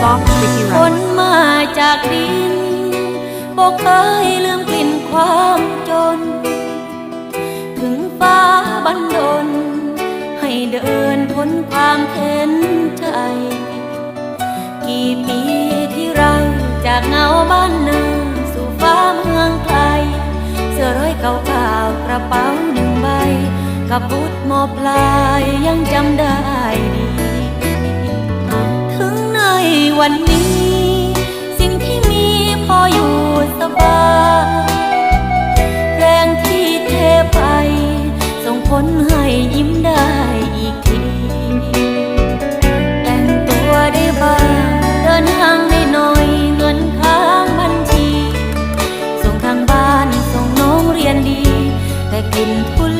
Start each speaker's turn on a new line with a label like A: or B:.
A: soft sticky rice.
B: นมาจากดินบอกเคยลืมกลิ่นความจน ถึงฟ้าบันดล ให้เดินพ้นความเข็นใจ กี่ปีที่เราจากเงาบ้านนาสู่ฟ้าเมืองไกลเสื้อร้อยเก่าๆกระเป๋าหนึ่งใบ กับบุตรมอปลายยัง วันนี้ สิ่งที่มีพออยู่สบายแรงที่เทไป ส่งผลให้ยิ้มได้อีกที แต่งตัวได้บ้างเดินห้างได้น้อยเงินค้างบัญชี ส่งทางบ้านส่งน้องเรียนดี แต่กลิ่นทุล